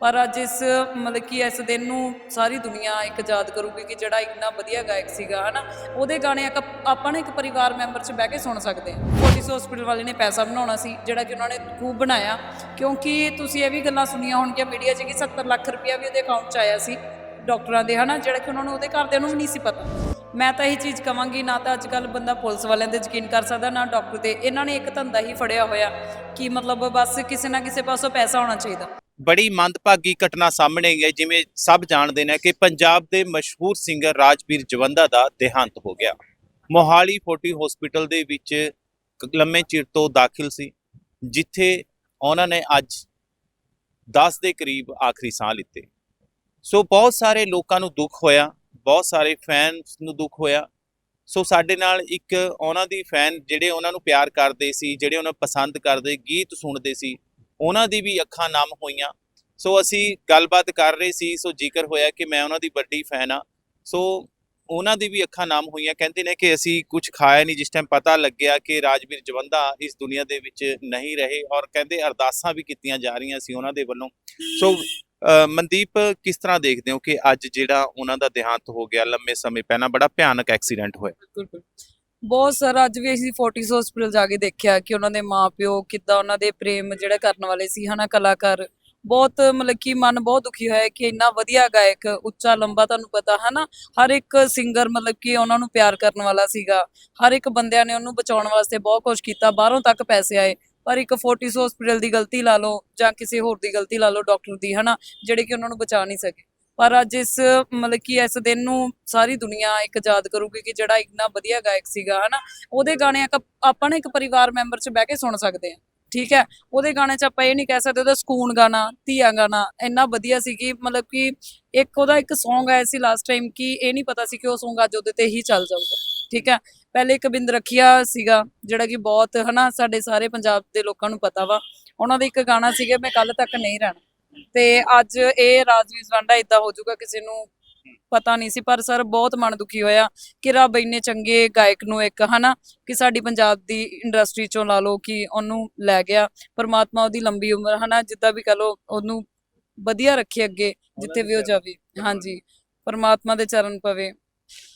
ਪਰ ਅੱਜ ਇਸ, ਮਤਲਬ ਕਿ ਇਸ ਦਿਨ ਨੂੰ ਸਾਰੀ ਦੁਨੀਆ ਇੱਕ ਯਾਦ ਕਰੂਗੀ ਕਿ ਜਿਹੜਾ ਇੰਨਾ ਵਧੀਆ ਗਾਇਕ ਸੀਗਾ, ਹਨਾ? ਉਹਦੇ ਗਾਣੇ ਇੱਕ ਆਪਾਂ ਨਾ ਇੱਕ ਪਰਿਵਾਰ ਮੈਂਬਰ 'ਚ ਬਹਿ ਕੇ ਸੁਣ ਸਕਦੇ ਹਾਂ। ਫੋਰਟਿਸ ਹਸਪੀਟਲ ਵਾਲੇ ਨੇ ਪੈਸਾ ਬਣਾਉਣਾ ਸੀ, ਜਿਹੜਾ ਕਿ ਉਹਨਾਂ ਨੇ ਖੂਬ ਬਣਾਇਆ। ਕਿਉਂਕਿ ਤੁਸੀਂ ਇਹ ਵੀ ਗੱਲਾਂ ਸੁਣੀਆਂ ਹੋਣਗੀਆਂ ਮੀਡੀਆ 'ਚ ਕਿ 70 ਲੱਖ ਰੁਪਇਆ ਵੀ ਉਹਦੇ ਅਕਾਊਂਟ 'ਚ ਆਇਆ ਸੀ ਡਾਕਟਰਾਂ ਦੇ, ਹਨਾ? ਜਿਹੜਾ ਕਿ ਉਹਨਾਂ ਨੂੰ ਉਹਦੇ ਘਰਦਿਆਂ ਨੂੰ ਵੀ ਨਹੀਂ ਸੀ ਪਤਾ। ਮੈਂ ਤਾਂ ਇਹ ਚੀਜ਼ ਕਵਾਂਗੀ, ਨਾ ਤਾਂ ਅੱਜ ਕੱਲ ਬੰਦਾ ਪੁਲਿਸ ਵਾਲਿਆਂ ਤੇ ਯਕੀਨ ਕਰ ਸਕਦਾ, ਨਾ ਡਾਕਟਰ ਤੇ। ਇਹਨਾਂ ਨੇ ਇੱਕ ਧੰਦਾ ਹੀ ਫੜਿਆ ਹੋਇਆ ਕਿ ਮਤਲਬ ਬਸ ਕਿਸੇ ਨਾ ਕਿਸੇ ਪਾਸੋਂ ਪੈਸਾ ਹੋਣਾ ਚਾਹੀਦਾ। ਬੜੀ ਮੰਦਭਾਗੀ ਘਟਨਾ ਸਾਹਮਣੇ ਆਈ ਹੈ, ਜਿਵੇਂ ਸਭ ਜਾਣਦੇ ਨੇ ਕਿ ਪੰਜਾਬ ਦੇ ਮਸ਼ਹੂਰ ਸਿੰਗਰ ਰਾਜਵੀਰ ਜਵੰਦਾ ਦਾ ਦੇਹਾਂਤ ਹੋ ਗਿਆ। ਮੋਹਾਲੀ ਫੋਟੀ ਹਸਪੀਟਲ ਦੇ ਵਿੱਚ ਲੰਮੇ ਚਿਰ ਤੋਂ ਦਾਖਲ ਸੀ, ਜਿੱਥੇ ਉਹਨਾਂ ਨੇ ਅੱਜ 10 ਦੇ ਕਰੀਬ ਆਖਰੀ ਸਾਹ ਲਿੱਤੇ। ਸੋ ਬਹੁਤ ਸਾਰੇ ਲੋਕਾਂ ਨੂੰ ਦੁੱਖ ਹੋਇਆ, ਬਹੁਤ ਸਾਰੇ ਫੈਨਸ ਨੂੰ ਦੁੱਖ ਹੋਇਆ। ਸੋ ਸਾਡੇ ਨਾਲ ਇੱਕ ਉਹਨਾਂ ਦੀ ਫੈਨ ਜਿਹੜੇ ਉਹਨਾਂ ਨੂੰ ਪਿਆਰ ਕਰਦੇ ਸੀ, ਜਿਹੜੇ ਉਹਨਾਂ ਨੂੰ ਪਸੰਦ ਕਰਦੇ, ਗੀਤ ਸੁਣਦੇ ਸੀ ਉਹਨਾਂ ਦੀ ਵੀ ਅੱਖਾਂ ਨਮ ਹੋਈਆਂ। ਸੋ ਅਸੀਂ ਗੱਲਬਾਤ ਕਰ ਰਹੇ ਸੀ, ਸੋ ਜ਼ਿਕਰ ਹੋਇਆ ਕਿ ਮੈਂ ਉਹਨਾਂ ਦੀ ਵੱਡੀ ਫੈਨ ਆ ਸੋ ਉਹਨਾਂ ਦੀ ਵੀ ਅੱਖਾਂ ਨਾਮ ਹੋਈਆਂ। ਕਹਿੰਦੇ ਨੇ ਕਿ ਅਸੀਂ ਕੁਝ ਖਾਇਆ ਨਹੀਂ, ਜਿਸ ਟਾਈਮ ਪਤਾ ਲੱਗਿਆ ਕਿ ਰਾਜਵੀਰ ਜਵੰਦਾ ਇਸ ਦੁਨੀਆ ਦੇ ਵਿੱਚ ਨਹੀਂ ਰਹੇ ਔਰ ਕਹਿੰਦੇ ਅਰਦਾਸਾਂ ਵੀ ਕੀਤੀਆਂ ਜਾ ਰਹੀਆਂ ਸੀ ਉਹਨਾਂ ਦੇ ਵੱਲੋਂ। ਸੋ ਮਨਦੀਪ, ਕਿਸ ਤਰ੍ਹਾਂ ਦੇਖਦੇ ਹੋ ਕਿ ਅੱਜ ਜਿਹੜਾ ਉਹਨਾਂ ਦਾ ਦੇਹਾਂਤ ਹੋ ਗਿਆ, ਲੰਮੇ ਸਮੇਂ ਪਹਿਲਾਂ ਬੜਾ ਭਿਆਨਕ ਐਕਸੀਡੈਂਟ ਹੋਇਆ? ਬਿਲਕੁਲ। ਬਹੁਤ ਸਾਰਾ, ਅੱਜ ਵੀ ਅਸੀਂ ਫੋਰਟਿਸ ਹਸਪੀਟਲ ਜਾ ਕੇ ਦੇਖਿਆ ਕਿ ਉਹਨਾਂ ਦੇ ਮਾਪਿਓ ਕਿੱਦਾਂ ਉਹਨਾਂ ਦੇ ਪ੍ਰੇਮ ਜਿਹੜਾ ਕਰਨ ਵਾਲੇ ਸੀ, ਹਨਾ, ਕਲਾਕਾਰ। ਬਹੁਤ ਮਤਲਬ ਕਿ ਮਨ ਬਹੁਤ ਦੁਖੀ ਹੋਇਆ ਕਿ ਇੰਨਾ ਵਧੀਆ ਗਾਇਕ, ਉੱਚਾ, ਲੰਬਾ ਤੁਹਾਨੂੰ ਪਤਾ ਹੈ ਨਾ ਹਰ ਇੱਕ ਸਿੰਗਰ ਮਤਲਬ ਕਿ ਉਹਨਾਂ ਨੂੰ ਪਿਆਰ ਕਰਨ ਵਾਲਾ ਸੀਗਾ। ਹਰ ਇੱਕ ਬੰਦਿਆਂ ਨੇ ਉਹਨੂੰ ਬਚਾਉਣ ਵਾਸਤੇ ਬਹੁਤ ਕੁਝ ਕੀਤਾ, ਬਾਹਰੋਂ ਤੱਕ ਪੈਸੇ ਆਏ। ਪਰ ਇੱਕ ਫੋਰਟਿਸ ਹਸਪੀਟਲ ਦੀ ਗਲਤੀ ਲਾ ਲਓ ਜਾਂ ਕਿਸੇ ਹੋਰ ਦੀ ਗਲਤੀ ਲਾ ਲਓ ਡਾਕਟਰ ਦੀ, ਹਨਾ, ਜਿਹੜੇ ਕਿ ਉਹਨਾਂ ਨੂੰ ਬਚਾ ਨਹੀਂ ਸਕੇ। ਪਰ ਅੱਜ ਇਸ, ਮਤਲਬ ਕਿ ਇਸ ਦਿਨ ਨੂੰ ਸਾਰੀ ਦੁਨੀਆ ਇੱਕ ਯਾਦ ਕਰੂਗੀ ਕਿ ਜਿਹੜਾ ਇੰਨਾ ਵਧੀਆ ਗਾਇਕ ਸੀਗਾ, ਹਨਾ? ਉਹਦੇ ਗਾਣੇ ਇੱਕ ਆਪਾਂ ਨਾ ਇੱਕ ਪਰਿਵਾਰ ਮੈਂਬਰ 'ਚ ਬਹਿ ਕੇ ਸੁਣ ਸਕਦੇ ਹਾਂ, ਠੀਕ ਹੈ? ਉਹਦੇ ਗਾਣੇ 'ਚ ਆਪਾਂ ਇਹ ਨਹੀਂ ਕਹਿ ਸਕਦੇ ਉਹਦਾ ਸਕੂਨ ਗਾਣਾ, ਧੀਆ ਗਾਣਾ, ਇੰਨਾ ਵਧੀਆ ਸੀ ਕਿ ਮਤਲਬ ਕਿ ਇੱਕ ਉਹਦਾ ਇੱਕ Song ਆਇਆ ਸੀ ਲਾਸਟ ਟਾਈਮ ਕਿ ਇਹ ਨਹੀਂ ਪਤਾ ਸੀ ਕਿ ਉਹ Song ਅੱਜ ਉਹਦੇ ਤੇ ਹੀ ਚੱਲ ਜਾਊਗਾ, ਠੀਕ ਹੈ? ਪਹਿਲੇ ਇੱਕ ਬਿੰਦ ਰੱਖਿਆ ਸੀਗਾ, ਜਿਹੜਾ ਕਿ ਬਹੁਤ, ਹਨਾ, ਸਾਡੇ ਸਾਰੇ ਪੰਜਾਬ ਦੇ ਲੋਕਾਂ ਨੂੰ ਪਤਾ ਵਾ। ਉਹਨਾਂ ਦਾ ਇੱਕ ਗਾਣਾ ਸੀਗਾ, ਮੈਂ ਕੱਲ ਤੱਕ ਨਹੀਂ ਰਹਿਣਾ। ਤੇ ਅੱਜ ਇਹ ਰਾਜਵੀਰ ਵਾਂਡਾ ਇਦਾਂ ਹੋ ਜਾਊਗਾ ਕਿਸੇ ਨੂੰ ਪਤਾ ਨਹੀਂ ਸੀ ਪਰ ਸਰ ਬਹੁਤ ਮਨ ਦੁਖੀ ਹੋਇਆ ਕਿ ਰੱਬ ਇੰਨੇ ਚੰਗੇ ਗਾਇਕ ਨੂੰ ਇੱਕ ਹਨਾ ਕਿ ਸਾਡੀ ਪੰਜਾਬ ਦੀ ਇੰਡਸਟਰੀ ਚੋਂ ਲਾ ਲਓ ਕਿ ਉਹਨੂੰ ਲੈ ਗਿਆ ਪਰਮਾਤਮਾ ਉਹਦੀ ਲੰਬੀ ਉਮਰ ਹਨਾ ਜਿੱਦਾਂ ਵੀ ਕਹ ਲਓ ਉਹਨੂੰ ਵਧੀਆ ਰੱਖੇ ਅੱਗੇ ਜਿੱਥੇ ਵੀ ਉਹ ਜਾਵੇ ਹਾਂਜੀ ਪਰਮਾਤਮਾ ਦੇ ਚਰਨ ਪਵੇ।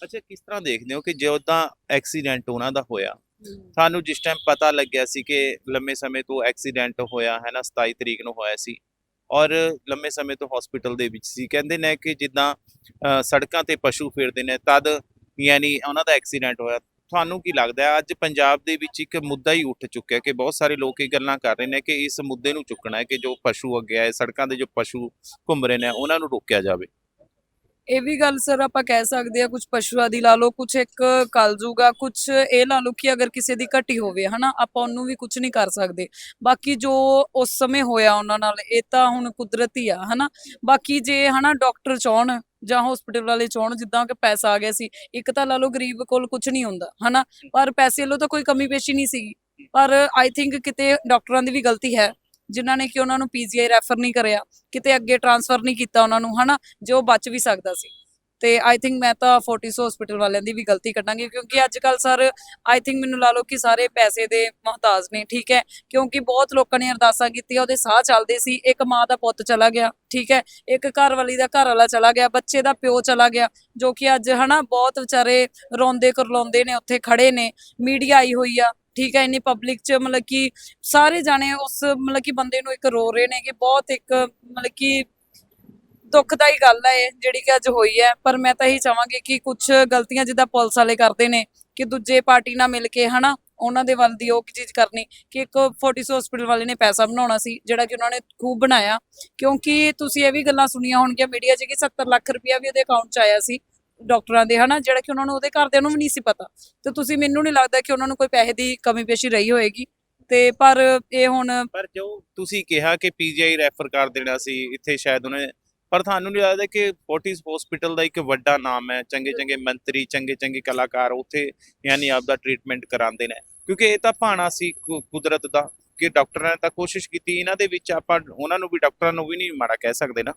ਅੱਛਾ ਕਿਸ ਤਰ੍ਹਾਂ ਦੇਖਦੇ ਹੋ ਕਿ ਜਦੋਂ ਐਕਸੀਡੈਂਟ ਉਹਨਾਂ ਦਾ ਹੋਇਆ? ਸਾਨੂੰ ਜਿਸ ਟਾਈਮ ਪਤਾ ਲੱਗਿਆ ਸੀ ਕਿ ਲੰਮੇ ਸਮੇਂ ਤੋਂ ਐਕਸੀਡੈਂਟ ਹੋਇਆ ਹੈ ਨਾ 27 ਤਰੀਕ ਨੂੰ ਹੋਇਆ ਸੀ ਔਰ ਲੰਮੇ ਸਮੇਂ ਤੋਂ ਹਸਪੀਟਲ ਦੇ ਵਿੱਚ ਸੀ। ਕਹਿੰਦੇ ਨੇ ਕਿ ਜਿੱਦਾਂ ਸੜਕਾਂ ਤੇ ਪਸ਼ੂ ਫਿਰਦੇ ਨੇ, ਤਦ ਯਾਨੀ ਉਹਨਾਂ ਦਾ ਐਕਸੀਡੈਂਟ ਹੋਇਆ। ਤੁਹਾਨੂੰ ਕੀ ਲੱਗਦਾ ਅੱਜ ਪੰਜਾਬ ਦੇ ਵਿੱਚ ਇੱਕ ਮੁੱਦਾ ਹੀ ਉੱਠ ਚੁੱਕਿਆ ਕਿ ਬਹੁਤ ਸਾਰੇ ਲੋਕ ਇਹ ਗੱਲਾਂ ਕਰ ਰਹੇ ਨੇ ਕਿ ਇਸ ਮੁੱਦੇ ਨੂੰ ਚੁੱਕਣਾ ਹੈ ਕਿ ਜੋ ਪਸ਼ੂ ਅੱਗੇ ਆਏ, ਸੜਕਾਂ ਦੇ ਜੋ ਪਸ਼ੂ ਘੁੰਮ ਰਹੇ ਨੇ, ਉਹਨਾਂ ਨੂੰ ਰੋਕਿਆ ਜਾਵੇ। ਇਹ ਵੀ ਗੱਲ ਸਰ ਆਪਾਂ ਕਹਿ ਸਕਦੇ ਆ ਕੁਝ ਪਸ਼ੂਆਂ ਦੀ ਲਾ ਲਓ ਕੁਝ ਇੱਕ ਕਲ ਜੂਗਾ ਕੁਝ ਇਹ ਲਾ ਲਓ ਕਿ ਅਗਰ ਕਿਸੇ ਦੀ ਘਟੀ ਹੋਵੇ, ਹਨਾ, ਆਪਾਂ ਉਹਨੂੰ ਵੀ ਕੁਝ ਨਹੀਂ ਕਰ ਸਕਦੇ। ਬਾਕੀ ਜੋ ਉਸ ਸਮੇਂ ਹੋਇਆ ਉਹਨਾਂ ਨਾਲ, ਇਹ ਤਾਂ ਹੁਣ ਕੁਦਰਤੀ ਆ, ਹਨਾ। ਬਾਕੀ ਜੇ, ਹਨਾ ਡਾਕਟਰ ਚਾਹਣ ਜਾਂ ਹਸਪੀਟਲ ਵਾਲੇ ਚਾਹਣ, ਜਿੱਦਾਂ ਕਿ ਪੈਸਾ ਆ ਗਿਆ ਸੀ, ਇੱਕ ਤਾਂ ਲਾ ਲਓ ਗਰੀਬ ਕੋਲ ਕੁਝ ਨਹੀਂ ਹੁੰਦਾ, ਹਨਾ। ਪਰ ਪੈਸੇ ਵੱਲੋਂ ਤਾਂ ਕੋਈ ਕਮੀ ਪੇਸ਼ੀ ਨਹੀਂ ਸੀਗੀ। ਪਰ ਆਈ ਥਿੰਕ ਕਿਤੇ ਡਾਕਟਰਾਂ ਦੀ ਵੀ ਗਲਤੀ ਹੈ। ਜਿਨ੍ਹਾਂ ਨੇ ਕਿ ਉਹਨਾਂ ਨੂੰ ਪੀਜੀਆਈ ਰੈਫਰ ਨਹੀਂ ਕਰਿਆ, ਕਿਤੇ ਅੱਗੇ ਟ੍ਰਾਂਸਫਰ ਨਹੀਂ ਕੀਤਾ ਉਹਨਾਂ ਨੂੰ, ਹਨਾ, ਜੋ ਬਚ ਵੀ ਸਕਦਾ ਸੀ। ਤੇ ਆਈ ਥਿੰਕ ਮੈਂ ਤਾਂ ਫੋਰਟਿਸ ਹਸਪੀਟਲ ਵਾਲਿਆਂ ਦੀ ਵੀ ਗਲਤੀ ਕੱਢਾਂਗੀ, ਕਿਉਂਕਿ ਅੱਜ ਕੱਲ ਸਰ ਆਈ ਥਿੰਕ ਮੈਨੂੰ ਲਾ ਲਓ ਕਿ ਸਾਰੇ ਪੈਸੇ ਦੇ ਮੁਹਤਾਜ ਨੇ, ਠੀਕ ਹੈ, ਕਿਉਂਕਿ ਬਹੁਤ ਲੋਕਾਂ ਨੇ ਅਰਦਾਸਾਂ ਕੀਤੀਆਂ, ਉਹਦੇ ਸਾਹ ਚੱਲਦੇ ਸੀ, ਇੱਕ ਮਾਂ ਦਾ ਪੁੱਤ ਚਲਾ ਗਿਆ, ਠੀਕ ਹੈ, ਇੱਕ ਘਰ ਵਾਲੀ ਦਾ ਘਰ ਵਾਲਾ ਚਲਾ ਗਿਆ, ਬੱਚੇ ਦਾ ਪਿਓ ਚਲਾ ਗਿਆ, ਜੋ ਕਿ ਅੱਜ, ਹਨਾ, ਬਹੁਤ ਵਿਚਾਰੇ ਰੋਂਦੇ ਕਰਲਾਉਂਦੇ ਨੇ, ਉੱਥੇ ਖੜੇ ਨੇ ਮੀਡੀਆ ਆਈ ਹੋਈ ਆ ਠੀਕ ਹੈ, ਇੰਨੀ ਪਬਲਿਕ ਚ ਮਤਲਬ ਕਿ ਸਾਰੇ ਜਾਣੇ ਉਸ ਮਤਲਬ ਕਿ ਬੰਦੇ ਨੂੰ ਇੱਕ ਰੋ ਰਹੇ ਨੇ ਕਿ ਬਹੁਤ ਇੱਕ ਮਤਲਬ ਕਿ ਦੁੱਖਦਾਈ ਗੱਲ ਹੈ ਇਹ, ਜਿਹੜੀ ਕਿ ਅੱਜ ਹੋਈ ਹੈ। ਪਰ ਮੈਂ ਤਾਂ ਇਹੀ ਚਾਹਾਂਗੀ ਕਿ ਕੁਝ ਗਲਤੀਆਂ ਜਿੱਦਾਂ ਪੁਲਿਸ ਵਾਲੇ ਕਰਦੇ ਨੇ, ਕਿ ਦੂਜੇ ਪਾਰਟੀ ਨਾਲ ਮਿਲ ਕੇ, ਹਨਾ, ਉਹਨਾਂ ਦੇ ਵੱਲ ਦੀ ਉਹ ਚੀਜ਼ ਕਰਨੀ, ਕਿ ਇੱਕ ਫੋਰਟਿਸ ਹਸਪੀਟਲ ਵਾਲੇ ਨੇ ਪੈਸਾ ਬਣਾਉਣਾ ਸੀ, ਜਿਹੜਾ ਕਿ ਉਹਨਾਂ ਨੇ ਖੂਬ ਬਣਾਇਆ। ਕਿਉਂਕਿ ਤੁਸੀਂ ਇਹ ਵੀ ਗੱਲਾਂ ਸੁਣੀਆਂ ਹੋਣਗੀਆਂ ਮੀਡੀਆ 'ਚ ਕਿ 70 ਲੱਖ ਰੁਪਇਆ ਵੀ ਉਹਦੇ ਅਕਾਊਂਟ 'ਚ ਆਇਆ ਸੀ। ਡਾਕਟਰਾਂ ਦੇ, ਹਨਾ, ਜਿਹੜਾ ਕਿ ਉਹਨਾਂ ਨੂੰ ਉਹਦੇ ਘਰਦਿਆਂ ਨੂੰ ਵੀ ਨਹੀਂ ਸੀ ਪਤਾ। ਤੇ ਤੁਸੀਂ ਮੈਨੂੰ ਨਹੀਂ ਲੱਗਦਾ ਕਿ ਉਹਨਾਂ ਨੂੰ ਕੋਈ ਪੈਸੇ ਦੀ ਕਮੀ ਪੇਸ਼ੀ ਰਹੀ ਹੋਏਗੀ। ਤੇ ਪਰ ਇਹ ਹੁਣ ਪਰ ਜੋ ਤੁਸੀਂ ਕਿਹਾ ਕਿ ਪੀਜੀਆਈ ਰੈਫਰ ਕਰ ਦੇਣਾ ਸੀ, ਇੱਥੇ ਸ਼ਾਇਦ ਉਹਨੇ, ਪਰ ਤੁਹਾਨੂੰ ਨਹੀਂ ਲੱਗਦਾ ਕਿ ਫੋਰਟਿਸ ਹਸਪੀਟਲ ਦਾ ਇੱਕ ਵੱਡਾ ਨਾਮ ਹੈ? ਚੰਗੇ ਚੰਗੇ ਮੰਤਰੀ, ਚੰਗੇ ਚੰਗੇ ਕਲਾਕਾਰ ਉੱਥੇ ਯਾਨੀ ਆਪਦਾ ਟ੍ਰੀਟਮੈਂਟ ਕਰਾਉਂਦੇ ਨੇ। ਕਿਉਂਕਿ ਇਹ ਤਾਂ ਭਾਣਾ ਸੀ ਕੁਦਰਤ ਦਾ, ਕਿ ਡਾਕਟਰਾਂ ਨੇ ਤਾਂ ਕੋਸ਼ਿਸ਼ ਕੀਤੀ। ਇਹਨਾਂ ਦੇ ਵਿੱਚ ਆਪਾਂ, ਉਹਨਾਂ ਨੂੰ ਵੀ, ਡਾਕਟਰਾਂ ਨੂੰ ਵੀ ਨਹੀਂ ਮਾੜਾ ਕਹਿ ਸਕਦੇ ਨਾ।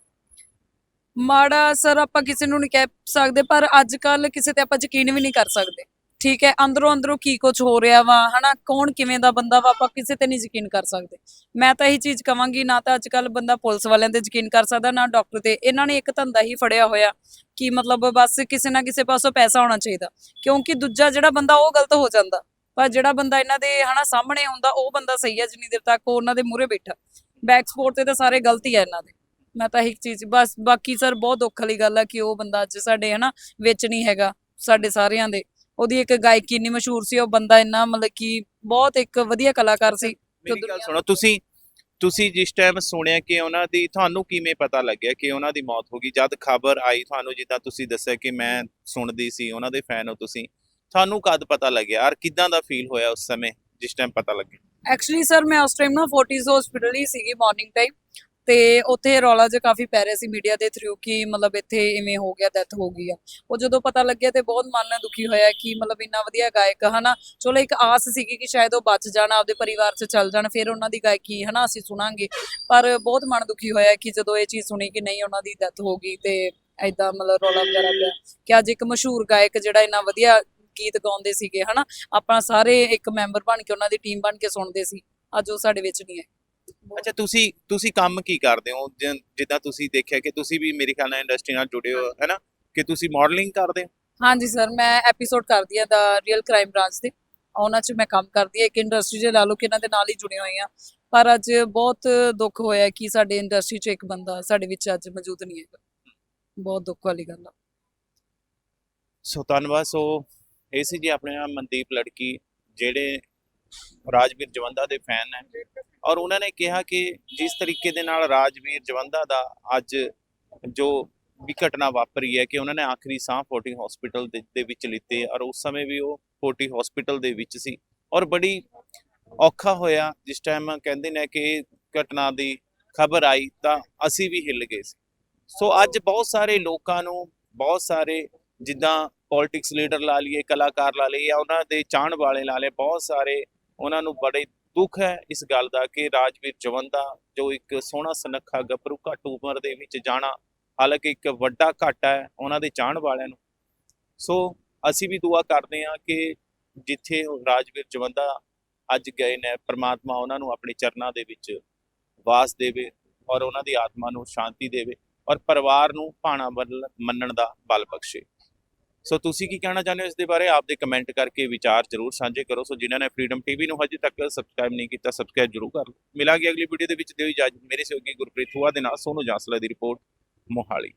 ਮਾੜਾ ਸਰ ਆਪਾਂ ਕਿਸੇ ਨੂੰ ਨਹੀਂ ਕਹਿ ਸਕਦੇ, ਪਰ ਅੱਜ ਕੱਲ ਕਿਸੇ ਤੇ ਆਪਾਂ ਯਕੀਨ ਵੀ ਨਹੀਂ ਕਰ ਸਕਦੇ। ਠੀਕ ਹੈ, ਅੰਦਰੋਂ ਅੰਦਰੋਂ ਕੀ ਕੁਝ ਹੋ ਰਿਹਾ ਵਾ, ਹਨਾ? ਕੌਣ ਕਿਵੇਂ ਦਾ ਬੰਦਾ ਵਾ, ਆਪਾਂ ਕਿਸੇ ਤੇ ਨਹੀਂ ਯਕੀਨ ਕਰ ਸਕਦੇ। ਮੈਂ ਤਾਂ ਇਹੀ ਚੀਜ਼ ਕਵਾਂਗੀ, ਨਾ ਤਾਂ ਅੱਜ ਕੱਲ ਬੰਦਾ ਪੁਲਿਸ ਵਾਲਿਆਂ ਤੇ ਯਕੀਨ ਕਰ ਸਕਦਾ, ਨਾ ਡਾਕਟਰ ਤੇ। ਇਹਨਾਂ ਨੇ ਇੱਕ ਧੰਦਾ ਹੀ ਫੜਿਆ ਹੋਇਆ ਕਿ ਮਤਲਬ ਬਸ ਕਿਸੇ ਨਾ ਕਿਸੇ ਪਾਸੋਂ ਪੈਸਾ ਹੋਣਾ ਚਾਹੀਦਾ। ਕਿਉਂਕਿ ਦੂਜਾ ਜਿਹੜਾ ਬੰਦਾ, ਉਹ ਗਲਤ ਹੋ ਜਾਂਦਾ। ਪਰ ਜਿਹੜਾ ਬੰਦਾ ਇਹਨਾਂ ਦੇ, ਹਨਾ, ਸਾਹਮਣੇ ਹੁੰਦਾ, ਉਹ ਬੰਦਾ ਸਹੀ ਹੈ, ਜਿੰਨੀ ਦੇਰ ਤੱਕ ਉਹਨਾਂ ਦੇ ਮੂਹਰੇ ਬੈਠਾ। ਬੈਕ ਸਪੋਰਟ ਤੇ ਤਾਂ ਸਾਰੇ ਗਲਤੀ ਹੈ ਇਹਨਾਂ ਦੇ। ਮੈਂ ਤਾਂ ਇਹੀ ਚੀਜ਼ ਬਸ ਬਾਕੀ ਸਰ ਬਹੁਤ ਦੁੱਖ ਵਾਲੀ ਗੱਲ ਆ ਕਿ ਉਹ ਬੰਦਾ ਅੱਜ ਸਾਡੇ ਹਨਾ ਵਿੱਚ ਨਹੀਂ ਹੈਗਾ ਸਾਡੇ ਸਾਰਿਆਂ ਦੇ। ਉਹਦੀ ਇੱਕ ਗਾਇਕੀ ਇੰਨੀ ਮਸ਼ਹੂਰ ਸੀ ਉਹ ਬੰਦਾ ਇੰਨਾ ਮਤਲਬ ਕਿ ਬਹੁਤ ਇੱਕ ਵਧੀਆ ਕਲਾਕਾਰ ਸੀ। ਮੇਰੀ ਗੱਲ ਸੁਣੋ ਤੁਸੀਂ ਤੁਸੀਂ ਜਿਸ ਟਾਈਮ ਸੁਣਿਆ ਕਿ ਉਹਨਾਂ ਦੀ ਤੁਹਾਨੂੰ ਕਿਵੇਂ ਪਤਾ ਲੱਗਿਆ ਕਿ ਉਹਨਾਂ ਦੀ ਮੌਤ ਹੋ ਗਈ? ਜਦ ਖਬਰ ਆਈ ਤੁਹਾਨੂੰ ਜਿੱਦਾਂ ਤੁਸੀਂ ਦੱਸਿਆ ਕਿ ਮੈਂ ਸੁਣਦੀ ਸੀ ਉਹਨਾਂ ਦੇ ਫੈਨ ਹੋ ਤੁਸੀਂ ਤੁਹਾਨੂੰ ਕਦ ਪਤਾ ਲੱਗਿਆ? ਔਰ ਕਿਦਾਂ ਦਾ ਫੀਲ ਹੋਇਆ ਉਸ ਸਮੇਂ ਜਿਸ ਟਾਈਮ ਪਤਾ ਲੱਗਿਆ? ਐਕਚੁਅਲੀ ਸਰ ਮੈਂ ਉਸ ਟਾਈਮ ਨਾ ਫੋਰਟਿਸ ਹਸਪੀਟਲ ਹੀ ਸੀਗੀ ਮਾਰਨਿੰਗ ਟਾਈਮ ਤੇ ਉੱਥੇ ਰੌਲਾ ਜਿਹਾ ਕਾਫੀ ਪੈ ਰਿਹਾ ਸੀ ਮੀਡੀਆ ਦੇ ਥਰੂ ਕਿ ਮਤਲਬ ਇੱਥੇ ਇਵੇਂ ਹੋ ਗਿਆ ਡੈਥ ਹੋ ਗਈ ਆ। ਉਹ ਜਦੋਂ ਪਤਾ ਲੱਗਿਆ ਤੇ ਬਹੁਤ ਮਨ ਨਾਲ ਦੁਖੀ ਹੋਇਆ ਕਿ ਮਤਲਬ ਇੰਨਾ ਵਧੀਆ ਗਾਇਕ ਹਨਾ। ਚਲੋ ਇੱਕ ਆਸ ਸੀਗੀ ਕਿ ਸ਼ਾਇਦ ਉਹ ਬਚ ਜਾਣ, ਆਪਦੇ ਪਰਿਵਾਰ 'ਚ ਚੱਲ ਜਾਣ, ਫਿਰ ਉਹਨਾਂ ਦੀ ਗਾਇਕੀ, ਹਨਾ, ਅਸੀਂ ਸੁਣਾਂਗੇ। ਪਰ ਬਹੁਤ ਮਨ ਦੁਖੀ ਹੋਇਆ ਕਿ ਜਦੋਂ ਇਹ ਚੀਜ਼ ਸੁਣੀ ਕਿ ਨਹੀਂ, ਉਹਨਾਂ ਦੀ ਡੈਥ ਹੋ ਗਈ ਤੇ ਐਦਾਂ ਮਤਲਬ ਰੌਲਾ ਵਗੈਰਾ ਪਿਆ ਕਿ ਅੱਜ ਇੱਕ ਮਸ਼ਹੂਰ ਗਾਇਕ ਜਿਹੜਾ ਇੰਨਾ ਵਧੀਆ ਗੀਤ ਗਾਉਂਦੇ ਸੀਗੇ, ਹਨਾ। ਆਪਾਂ ਸਾਰੇ ਇੱਕ ਮੈਂਬਰ ਬਣ ਕੇ, ਉਹਨਾਂ ਦੀ ਟੀਮ ਬਣ ਕੇ ਸੁਣਦੇ ਸੀ। ਅੱਜ ਉਹ ਸਾਡੇ ਵਿੱਚ ਨਹੀਂ ਹੈ ਅੱਛਾ ਤੁਸੀਂ ਤੁਸੀਂ ਕੰਮ ਕੀ ਕਰਦੇ ਹੋ? ਜਿ- ਜਿੱਦਾਂ ਤੁਸੀਂ ਦੇਖਿਆ ਕਿ ਤੁਸੀਂ ਵੀ ਮੇਰੇ ਖਿਆਲ ਨਾਲ ਇੰਡਸਟਰੀ ਨਾਲ ਜੁੜੇ ਹੋ ਹੈ ਨਾ? ਕਿ ਤੁਸੀਂ ਮਾਡਲਿੰਗ ਕਰਦੇ ਹੋ? ਹਾਂਜੀ ਸਰ ਮੈਂ ਐਪੀਸੋਡ ਕਰਦੀ ਆ ਦਾ ਰੀਅਲ ਕ੍ਰਾਈਮ ਬ੍ਰਾਂਚ ਤੇ। ਉਹਨਾਂ 'ਚ ਮੈਂ ਕੰਮ ਕਰਦੀ ਆ ਇੱਕ ਇੰਡਸਟਰੀ 'ਚ ਲਾ ਲਓ ਕਿ ਇਹਨਾਂ ਦੇ ਨਾਲ ਹੀ ਜੁੜੇ ਹੋਏ ਆ ਪਰ ਅੱਜ ਬਹੁਤ ਦੁੱਖ ਹੋਇਆ ਕਿ ਸਾਡੇ ਇੰਡਸਟਰੀ 'ਚ ਇੱਕ ਬੰਦਾ ਸਾਡੇ ਵਿੱਚ ਅੱਜ ਮੌਜੂਦ ਨਹੀਂ ਹੈਗਾ। ਬਹੁਤ ਦੁੱਖ ਵਾਲੀ ਗੱਲ ਆ। ਸੋ ਧੰਨਵਾਦ ਸੋ ਇਹ ਸੀ ਜੀ ਆਪਣੇ ਨਾਲ ਮਨਦੀਪ ਲੜਕੀ ਜਿਹੜੇ ਰਾਜਵੀਰ ਜਵੰਦਾ ਦੇ ਫੈਨ ਹੈ। ਔਰ ਉਹਨਾਂ ਨੇ ਕਿਹਾ ਕਿ ਜਿਸ ਤਰੀਕੇ ਦੇ ਨਾਲ ਰਾਜਵੀਰ ਜਵੰਦਾ ਦਾ ਅੱਜ ਜੋ ਵੀ ਘਟਨਾ ਵਾਪਰੀ ਹੈ ਕਿ ਉਹਨਾਂ ਨੇ ਆਖਰੀ ਸਾਹ ਫੋਰਟੀ ਹਸਪੀਟਲ ਦੇ ਦੇ ਵਿੱਚ ਲਿੱਤੇ ਔਰ ਉਸ ਸਮੇਂ ਵੀ ਉਹ ਫੋਰਟੀ ਹਸਪੀਟਲ ਦੇ ਵਿੱਚ ਸੀ ਔਰ ਬੜੀ ਔਖਾ ਹੋਇਆ। ਜਿਸ ਟਾਈਮ ਕਹਿੰਦੇ ਨੇ ਕਿ ਘਟਨਾ ਦੀ ਖਬਰ ਆਈ ਤਾਂ ਅਸੀਂ ਵੀ ਹਿੱਲ ਗਏ ਸੀ। ਸੋ ਅੱਜ ਬਹੁਤ ਸਾਰੇ ਲੋਕਾਂ ਨੂੰ ਬਹੁਤ ਸਾਰੇ ਜਿੱਦਾਂ ਪੋਲਿਟਿਕਸ ਲੀਡਰ ਲਾ ਲਈਏ, ਕਲਾਕਾਰ ਲਾ ਲਈਏ ਜਾਂ ਉਹਨਾਂ ਦੇ ਚਾਹਣ ਵਾਲੇ ਲਾ ਲਏ, ਬਹੁਤ ਸਾਰੇ ਉਹਨਾਂ ਨੂੰ ਬੜੇ ਦੁੱਖ ਹੈ ਇਸ ਗੱਲ ਦਾ ਕਿ ਰਾਜਵੀਰ ਜਵੰਦਾ ਜੋ ਇੱਕ ਸੋਹਣਾ ਸੁਨੱਖਾ ਗੱਭਰੂ ਘੱਟ ਉਮਰ ਦੇ ਵਿੱਚ ਜਾਣਾ, ਹਾਲਾਂਕਿ ਇੱਕ ਵੱਡਾ ਘਾਟਾ ਹੈ ਉਹਨਾਂ ਦੇ ਚਾਹਣ ਵਾਲਿਆਂ ਨੂੰ। ਸੋ ਅਸੀਂ ਵੀ ਦੁਆ ਕਰਦੇ ਹਾਂ ਕਿ ਜਿੱਥੇ ਰਾਜਵੀਰ ਜਵੰਦਾ ਅੱਜ ਗਏ ਨੇ, ਪ੍ਰਮਾਤਮਾ ਉਹਨਾਂ ਨੂੰ ਆਪਣੇ ਚਰਨਾਂ ਦੇ ਵਿੱਚ ਵਾਸ ਦੇਵੇ ਔਰ ਉਹਨਾਂ ਦੀ ਆਤਮਾ ਨੂੰ ਸ਼ਾਂਤੀ ਦੇਵੇ ਔਰ ਪਰਿਵਾਰ ਨੂੰ ਭਾਣਾ ਬਦਲ- ਮੰਨਣ ਦਾ ਬਲ ਬਖਸ਼ੇ। ਸੋ ਤੁਸੀਂ ਕੀ ਕਹਿਣਾ ਚਾਹੁੰਦੇ ਹੋ ਇਸ ਦੇ ਬਾਰੇ? ਆਪਦੇ ਕਮੈਂਟ ਕਰਕੇ ਵਿਚਾਰ ਜ਼ਰੂਰ ਸਾਂਝੇ ਕਰੋ। ਸੋ ਜਿਨ੍ਹਾਂ ਨੇ ਫਰੀडम ਟੀਵੀ ਨੂੰ ਹਜੇ ਤੱਕ ਸਬਸਕ੍ਰਾਈਬ ਨਹੀਂ ਕੀਤਾ ਸਬਸਕ੍ਰਾਈਬ ਜ਼ਰੂਰ ਕਰ ਲਓ। ਮਿਲਾਂਗੇ ਅਗਲੀ ਵੀਡੀਓ ਦੇ ਵਿੱਚ। ਦਿਓ ਇਜਾਜ਼ਤ। ਮੇਰੇ ਸਹਿਯੋਗੀ ਗੁਰਪ੍ਰੀਤ ਹੁਆ ਦੇ ਨਾਲ ਸੋਨੂ ਜਾਂਸਲਾ ਦੀ ਰਿਪੋਰਟ ਮੋਹਾਲੀ।